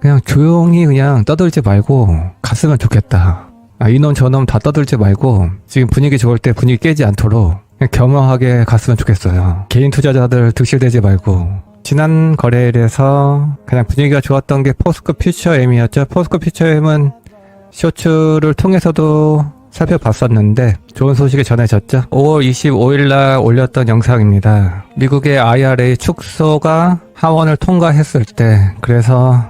그냥 조용히 그냥 떠들지 말고 갔으면 좋겠다. 아, 이놈 저놈 다 떠들지 말고 지금 분위기 좋을 때 분위기 깨지 않도록 겸허하게 갔으면 좋겠어요. 개인 투자자들 득실되지 말고 지난 거래일에서 그냥 분위기가 좋았던 게 포스코 퓨처엠이었죠. 포스코 퓨처엠은 쇼츠를 통해서도 살펴봤었는데 좋은 소식이 전해졌죠. 5월 25일 날 올렸던 영상입니다. 미국의 IRA 축소가 하원을 통과했을 때 그래서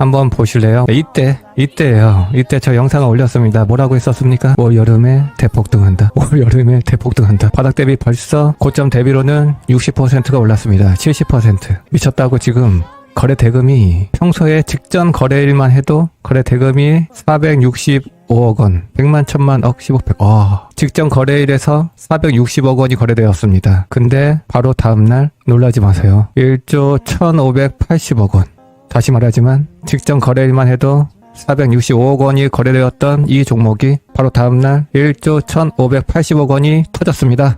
한번 보실래요? 네, 이때 이때예요. 이때 저 영상을 올렸습니다. 뭐라고 했었습니까? 올 여름에 대폭등한다. 올 여름에 대폭등한다. 바닥 대비 벌써 고점 대비로는 60%가 올랐습니다. 70% 미쳤다고 지금 거래 대금이 평소에 직전 거래일만 해도 거래 대금이 465억 원, 100만, 1000만, 억, 10억, 100. 와, 직전 거래일에서 460억 원이 거래되었습니다. 근데 바로 다음날 놀라지 마세요. 1조 1580억 원. 다시 말하지만 직전 거래일만 해도 465억 원이 거래되었던 이 종목이 바로 다음날 1조 1580억 원이 터졌습니다.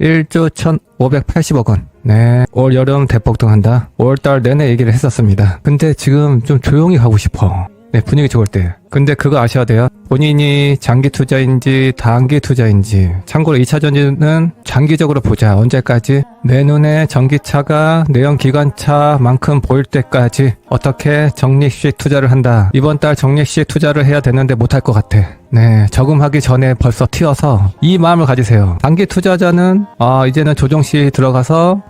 1조 1580억 원. 네. 올 여름 대폭등한다. 5월달 내내 얘기를 했었습니다. 근데 지금 좀 조용히 가고 싶어. 네, 분위기 좋을 때. 근데 그거 아셔야 돼요. 본인이 장기 투자인지 단기 투자인지. 참고로 2차 전지는 장기적으로 보자. 언제까지? 내 눈에 전기차가 내연 기관차만큼 보일 때까지 어떻게 적립식 투자를 한다. 이번 달 적립식 투자를 해야 되는데 못할 것 같아. 네, 저금하기 전에 벌써 튀어서 이 마음을 가지세요. 단기 투자자는 아, 이제는 조정시 들어가서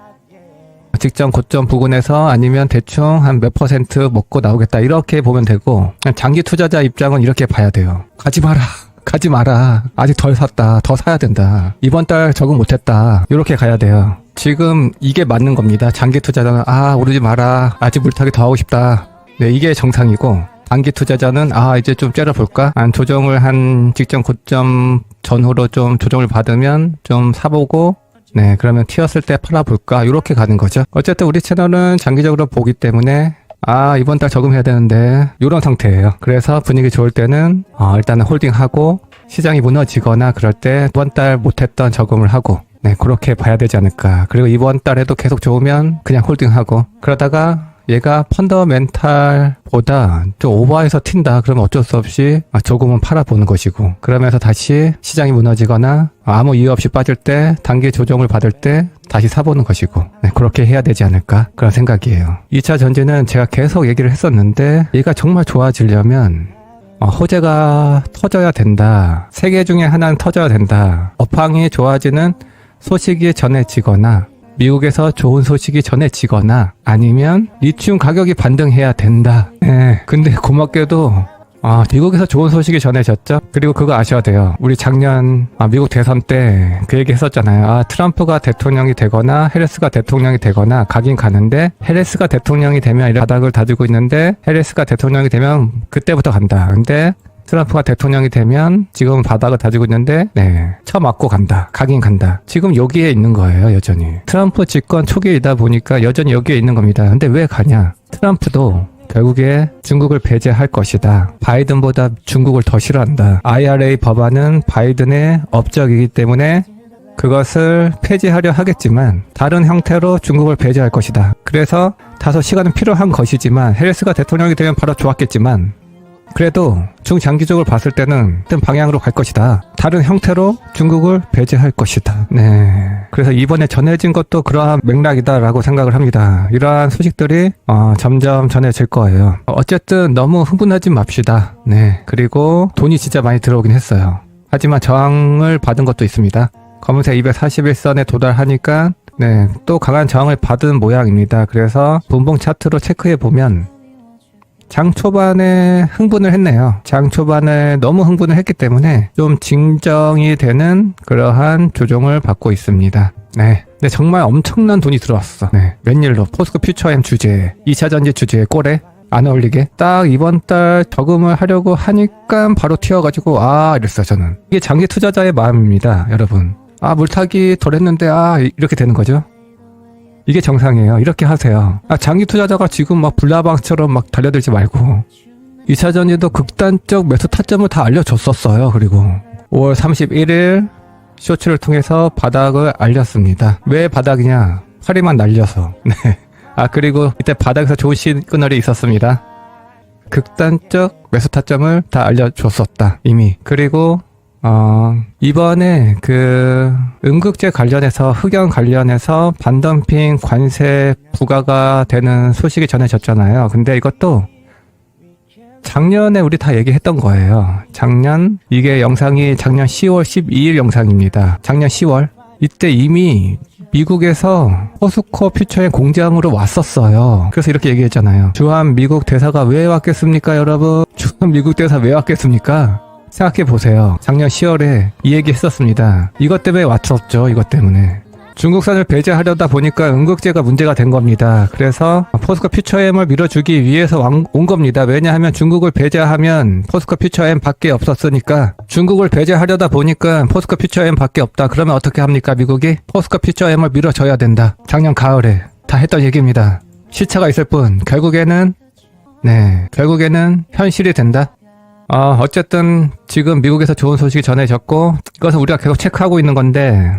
직전 고점 부근에서 아니면 대충 한 몇 퍼센트 먹고 나오겠다 이렇게 보면 되고 장기 투자자 입장은 이렇게 봐야 돼요. 가지 마라. 가지 마라. 아직 덜 샀다. 더 사야 된다. 이번 달 적응 못했다. 이렇게 가야 돼요. 지금 이게 맞는 겁니다. 장기 투자자는 아 오르지 마라. 아직 물타기 더 하고 싶다. 네 이게 정상이고 단기 투자자는 아 이제 좀 째려볼까? 한 조정을 한 직전 고점 전후로 좀 조정을 받으면 좀 사보고 네, 그러면 튀었을 때 팔아볼까? 이렇게 가는 거죠. 어쨌든 우리 채널은 장기적으로 보기 때문에 아, 이번 달 적응해야 되는데 이런 상태예요. 그래서 분위기 좋을 때는 어, 일단은 홀딩하고 시장이 무너지거나 그럴 때 이번 달 못했던 적응을 하고 네, 그렇게 봐야 되지 않을까. 그리고 이번 달에도 계속 좋으면 그냥 홀딩하고 그러다가 얘가 펀더멘탈보다 좀 오버해서 튄다. 그러면 어쩔 수 없이 아, 조금은 팔아보는 것이고 그러면서 다시 시장이 무너지거나 아무 이유 없이 빠질 때 단기 조정을 받을 때 다시 사보는 것이고 네, 그렇게 해야 되지 않을까 그런 생각이에요. 2차 전지는 제가 계속 얘기를 했었는데 얘가 정말 좋아지려면 어, 호재가 터져야 된다. 세개 중에 하나는 터져야 된다. 업황이 좋아지는 소식이 전해지거나 미국에서 좋은 소식이 전해지거나 아니면 리튬 가격이 반등해야 된다. 예. 근데 고맙게도 아, 미국에서 좋은 소식이 전해졌죠. 그리고 그거 아셔야 돼요. 우리 작년 아, 미국 대선 때 그 얘기 했었잖아요. 아, 트럼프가 대통령이 되거나 해리스가 대통령이 되거나 가긴 가는데 해리스가 대통령이 되면 이런 바닥을 다지고 있는데 해리스가 대통령이 되면 그때부터 간다. 근데 트럼프가 대통령이 되면 지금은 바닥을 다지고 있는데 네 쳐맞고 간다 가긴 간다 지금 여기에 있는 거예요 여전히 트럼프 집권 초기이다 보니까 여전히 여기에 있는 겁니다 근데 왜 가냐 트럼프도 결국에 중국을 배제할 것이다. 바이든보다 중국을 더 싫어한다. IRA 법안은 바이든의 업적이기 때문에 그것을 폐지하려 하겠지만 다른 형태로 중국을 배제할 것이다. 그래서 다소 시간은 필요한 것이지만 해리스가 대통령이 되면 바로 좋았겠지만 그래도 중장기적으로 봤을 때는 어떤 방향으로 갈 것이다. 다른 형태로 중국을 배제할 것이다. 네. 그래서 이번에 전해진 것도 그러한 맥락이다라고 생각을 합니다. 이러한 소식들이 어, 점점 전해질 거예요. 어쨌든 너무 흥분하지 맙시다. 네. 그리고 돈이 진짜 많이 들어오긴 했어요. 하지만 저항을 받은 것도 있습니다. 검은색 241선에 도달하니까 네, 또 강한 저항을 받은 모양입니다. 그래서 분봉 차트로 체크해 보면 장 초반에 흥분을 했네요. 장 초반에 너무 흥분을 했기 때문에 좀 진정이 되는 그러한 조정을 받고 있습니다. 네. 근데 정말 엄청난 돈이 들어왔어. 네. 웬일로 포스코 퓨처엠 주제에 2차 전지 주제에 꼴에 안 어울리게 딱 이번 달 저금을 하려고 하니까 바로 튀어가지고 아 이랬어요 저는 이게 장기 투자자의 마음입니다 여러분 아 물타기 덜 했는데 아 이렇게 되는 거죠 이게 정상이에요. 이렇게 하세요. 아, 장기 투자자가 지금 막 불나방처럼 막 달려들지 말고. 2차 전지도 극단적 매수 타점을 다 알려줬었어요. 그리고 5월 31일 쇼츠를 통해서 바닥을 알렸습니다. 왜 바닥이냐? 파리만 날려서. 네. 아, 그리고 이때 바닥에서 좋은 시그널이 있었습니다. 극단적 매수 타점을 다 알려줬었다 이미 그리고 어, 이번에 그 음극재 관련해서 흑연 관련해서 반덤핑 관세 부과가 되는 소식이 전해졌잖아요. 근데 이것도 작년에 우리 다 얘기했던 거예요. 작년 이게 영상이 작년 10월 12일 영상입니다. 작년 10월 이때 이미 미국에서 포스코 퓨처의 공장으로 왔었어요. 그래서 이렇게 얘기했잖아요. 주한 미국 대사가 왜 왔겠습니까, 여러분? 주한 미국 대사 왜 왔겠습니까? 생각해 보세요. 작년 10월에 이 얘기 했었습니다. 이것 때문에 왔었죠. 이것 때문에. 중국산을 배제하려다 보니까 응급제가 문제가 된 겁니다. 그래서 포스코 퓨처엠을 밀어주기 위해서 왕- 온 겁니다. 왜냐하면 중국을 배제하면 포스코 퓨처엠 밖에 없었으니까 중국을 배제하려다 보니까 포스코 퓨처엠 밖에 없다. 그러면 어떻게 합니까? 미국이 포스코 퓨처엠을 밀어줘야 된다. 작년 가을에 다 했던 얘기입니다. 시차가 있을 뿐 결국에는 네 결국에는 현실이 된다. 어, 어쨌든 지금 미국에서 좋은 소식이 전해졌고 이것은 우리가 계속 체크하고 있는 건데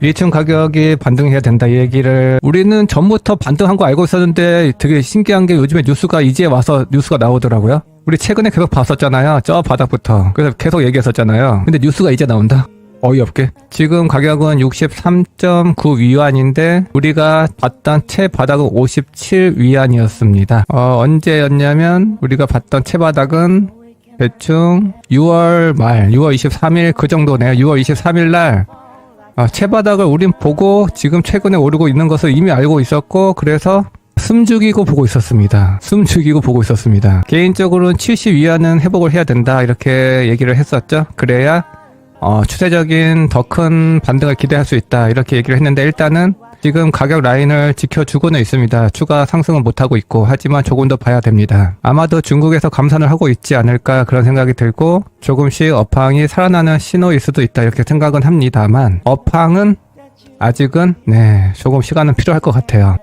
리튬 가격이 반등해야 된다 이 얘기를 우리는 전부터 반등한 거 알고 있었는데 되게 신기한 게 요즘에 뉴스가 이제 와서 뉴스가 나오더라고요. 우리 최근에 계속 봤었잖아요. 저 바닥부터. 그래서 계속 얘기했었잖아요. 근데 뉴스가 이제 나온다? 어이없게. 지금 가격은 63.9 위안인데 우리가 봤던 채 바닥은 57 위안이었습니다. 어, 언제였냐면 우리가 봤던 채 바닥은 대충 6월 말, 6월 23일 그 정도 네요. 6월 23일 날 아, 채바닥을 우린 보고 지금 최근에 오르고 있는 것을 이미 알고 있었고 그래서 숨 죽이고 보고 있었습니다. 숨 죽이고 보고 있었습니다. 개인적으로는 70 위안은 회복을 해야 된다 이렇게 얘기를 했었죠. 그래야 어, 추세적인 더 큰 반등을 기대할 수 있다 이렇게 얘기를 했는데 일단은 지금 가격 라인을 지켜주고는 있습니다. 추가 상승은 못하고 있고 하지만 조금 더 봐야 됩니다. 아마도 중국에서 감산을 하고 있지 않을까 그런 생각이 들고 조금씩 업황이 살아나는 신호일 수도 있다 이렇게 생각은 합니다만 업황은 아직은 네 조금 시간은 필요할 것 같아요.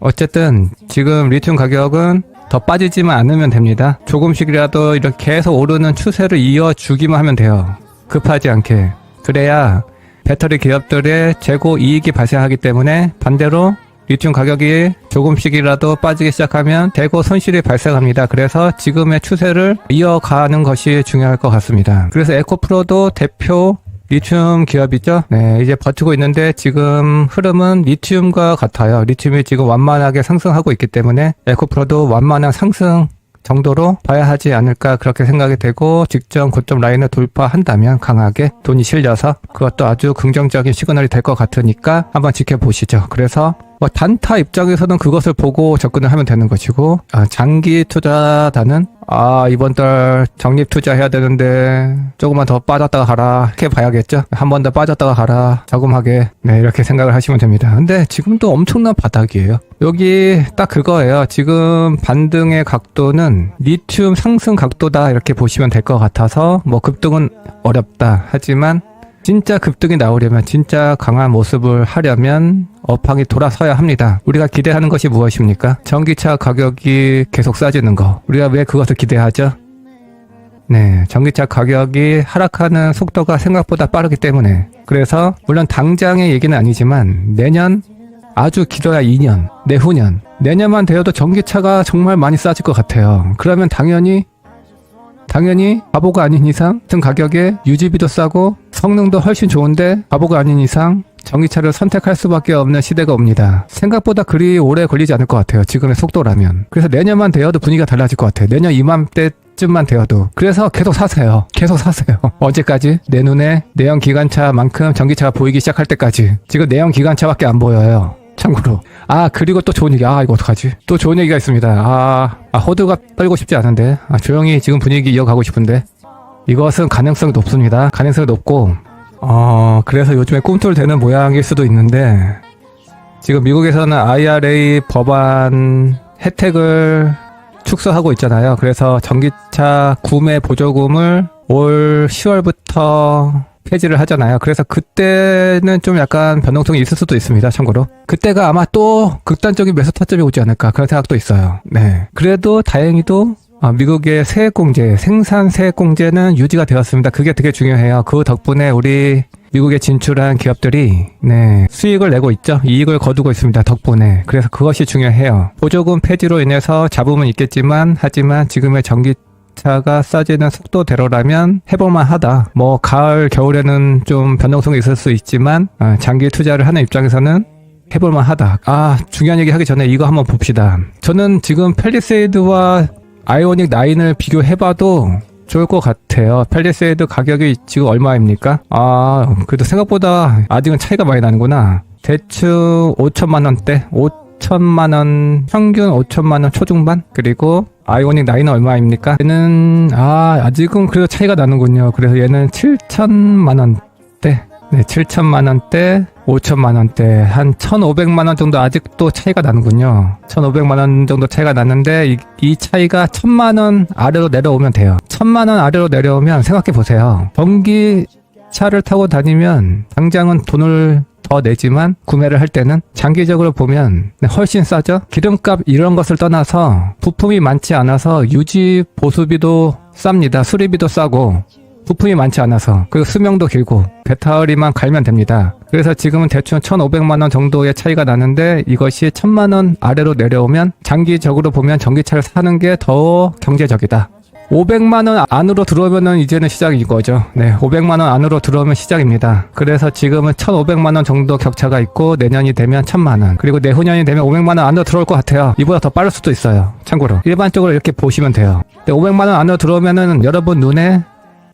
어쨌든 지금 리튬 가격은 더 빠지지만 않으면 됩니다. 조금씩이라도 이렇게 계속 오르는 추세를 이어주기만 하면 돼요. 급하지 않게. 그래야 배터리 기업들의 재고 이익이 발생하기 때문에 반대로 리튬 가격이 조금씩이라도 빠지기 시작하면 대거 손실이 발생합니다. 그래서 지금의 추세를 이어가는 것이 중요할 것 같습니다. 그래서 에코프로도 대표 리튬 기업이죠. 네, 이제 버티고 있는데 지금 흐름은 리튬과 같아요. 리튬이 지금 완만하게 상승하고 있기 때문에 에코프로도 완만한 상승 정도로 봐야 하지 않을까 그렇게 생각이 되고 직전 고점 라인을 돌파한다면 강하게 돈이 실려서 그것도 아주 긍정적인 시그널이 될 것 같으니까 한번 지켜보시죠. 그래서 뭐 단타 입장에서는 그것을 보고 접근을 하면 되는 것이고 아, 장기 투자단은 아 이번 달 적립 투자해야 되는데 조금만 더 빠졌다가 가라. 이렇게 봐야겠죠? 한 번 더 빠졌다가 가라. 자금하게. 네 이렇게 생각을 하시면 됩니다. 근데 지금도 엄청난 바닥이에요. 여기 딱 그거예요. 지금 반등의 각도는 리튬 상승 각도다 이렇게 보시면 될 것 같아서 뭐 급등은 어렵다. 하지만 진짜 급등이 나오려면 진짜 강한 모습을 하려면 업황이 돌아서야 합니다. 우리가 기대하는 것이 무엇입니까? 전기차 가격이 계속 싸지는 거. 우리가 왜 그것을 기대하죠? 네, 전기차 가격이 하락하는 속도가 생각보다 빠르기 때문에. 그래서 물론 당장의 얘기는 아니지만 내년 아주 길어야 2년, 내후년. 내년만 되어도 전기차가 정말 많이 싸질 것 같아요. 그러면 당연히 당연히 바보가 아닌 이상 같은 가격에 유지비도 싸고 성능도 훨씬 좋은데 바보가 아닌 이상 전기차를 선택할 수밖에 없는 시대가 옵니다. 생각보다 그리 오래 걸리지 않을 것 같아요. 지금의 속도라면. 그래서 내년만 되어도 분위기가 달라질 것 같아요. 내년 이맘때 쯤만 되어도. 그래서 계속 사세요. 계속 사세요. 언제까지? 내 눈에 내연 기관차만큼 전기차가 보이기 시작할 때까지. 지금 내연 기관차밖에 안 보여요. 참고로. 아, 그리고 또 좋은 얘기. 아, 이거 어떡하지? 또 좋은 얘기가 있습니다. 아, 아 호드가 떨고 싶지 않은데. 아, 조용히 지금 분위기 이어가고 싶은데. 이것은 가능성이 높습니다. 가능성이 높고, 어, 그래서 요즘에 꿈틀대는 모양일 수도 있는데, 지금 미국에서는 IRA 법안 혜택을 축소하고 있잖아요. 그래서 전기차 구매 보조금을 올 10월부터 폐지를 하잖아요. 그래서 그때는 좀 약간 변동성이 있을 수도 있습니다. 참고로. 그때가 아마 또 극단적인 매수 타점이 오지 않을까 그런 생각도 있어요. 네. 그래도 다행히도 아, 미국의 세액공제, 생산 세액공제는 유지가 되었습니다. 그게 되게 중요해요. 그 덕분에 우리 미국에 진출한 기업들이 네, 수익을 내고 있죠. 이익을 거두고 있습니다. 덕분에. 그래서 그것이 중요해요. 보조금 폐지로 인해서 잡음은 있겠지만 하지만 지금의 전기 차가 싸지는 속도대로라면 해볼만 하다. 뭐 가을 겨울에는 좀 변동성이 있을 수 있지만 아, 장기 투자를 하는 입장에서는 해볼만 하다. 아 중요한 얘기 하기 전에 이거 한번 봅시다. 저는 지금 펠리세이드와 아이오닉 9을 비교해봐도 좋을 것 같아요. 펠리세이드 가격이 지금 얼마입니까? 아, 그래도 생각보다 아직은 차이가 많이 나는구나. 대충 5천만 원대, 5 천만 원, 평균 5천만 원 초중반? 그리고 아이오닉 9은 얼마입니까? 얘는, 아, 아직은 그래도 차이가 나는군요. 그래서 얘는 7천만 원대. 네, 7천만 원대, 5천만 원대, 한 1,500만 원 정도 아직도 차이가 나는군요. 1,500만 원 정도 차이가 나는데 이, 이 차이가 1,000만 원 아래로 내려오면 돼요. 1,000만 원 아래로 내려오면 생각해 보세요. 전기 차를 타고 다니면 당장은 돈을 더 내지만 구매를 할 때는 장기적으로 보면 네, 훨씬 싸죠. 기름값 이런 것을 떠나서 부품이 많지 않아서 유지 보수비도 쌉니다. 수리비도 싸고 부품이 많지 않아서 그리고 수명도 길고 배터리만 갈면 됩니다. 그래서 지금은 대충 1,500만 원 정도의 차이가 나는데 이것이 1,000만 원 아래로 내려오면 장기적으로 보면 전기차를 사는 게 더 경제적이다. 500만 원 안으로 들어오면은 이제는 시작인 거죠. 네, 500만 원 안으로 들어오면 시작입니다. 그래서 지금은 1,500만 원 정도 격차가 있고 내년이 되면 1,000만 원, 그리고 내후년이 되면 500만 원 안으로 들어올 것 같아요. 이보다 더 빠를 수도 있어요. 참고로 일반적으로 이렇게 보시면 돼요. 네, 500만 원 안으로 들어오면은 여러분 눈에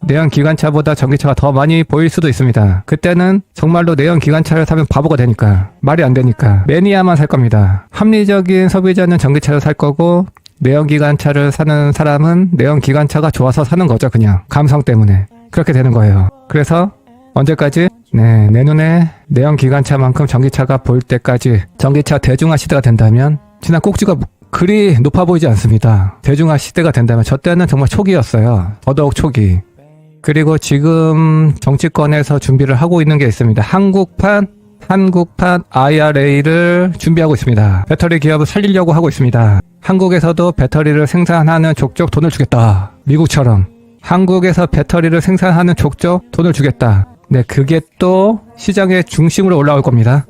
내연 기관차보다 전기차가 더 많이 보일 수도 있습니다. 그때는 정말로 내연 기관차를 사면 바보가 되니까 말이 안 되니까 매니아만 살 겁니다. 합리적인 소비자는 전기차를 살 거고 내연 기관차를 사는 사람은 내연 기관차가 좋아서 사는 거죠, 그냥 감성 때문에 그렇게 되는 거예요. 그래서 언제까지? 네, 내 눈에 내연 기관차만큼 전기차가 보일 때까지 전기차 대중화 시대가 된다면 지난 꼭지가 그리 높아 보이지 않습니다. 대중화 시대가 된다면 저 때는 정말 초기였어요. 더더욱 초기. 그리고 지금 정치권에서 준비를 하고 있는 게 있습니다. 한국판 한국판 IRA를 준비하고 있습니다. 배터리 기업을 살리려고 하고 있습니다. 한국에서도 배터리를 생산하는 족족 돈을 주겠다. 미국처럼. 한국에서 배터리를 생산하는 족족 돈을 주겠다. 네, 그게 또 시장의 중심으로 올라올 겁니다.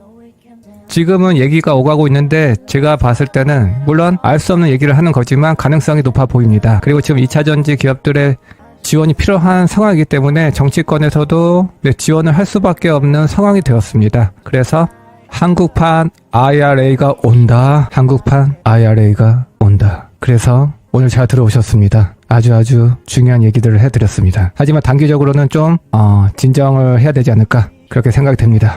지금은 얘기가 오가고 있는데 제가 봤을 때는 물론 알 수 없는 얘기를 하는 거지만 가능성이 높아 보입니다. 그리고 지금 2차 전지 기업들의 지원이 필요한 상황이기 때문에 정치권에서도 네, 지원을 할 수밖에 없는 상황이 되었습니다. 그래서 한국판 IRA가 온다. 한국판 IRA가 온다. 그래서 오늘 잘 들어오셨습니다. 아주 아주 중요한 얘기들을 해드렸습니다. 하지만 단기적으로는 좀 어, 진정을 해야 되지 않을까 그렇게 생각이 됩니다.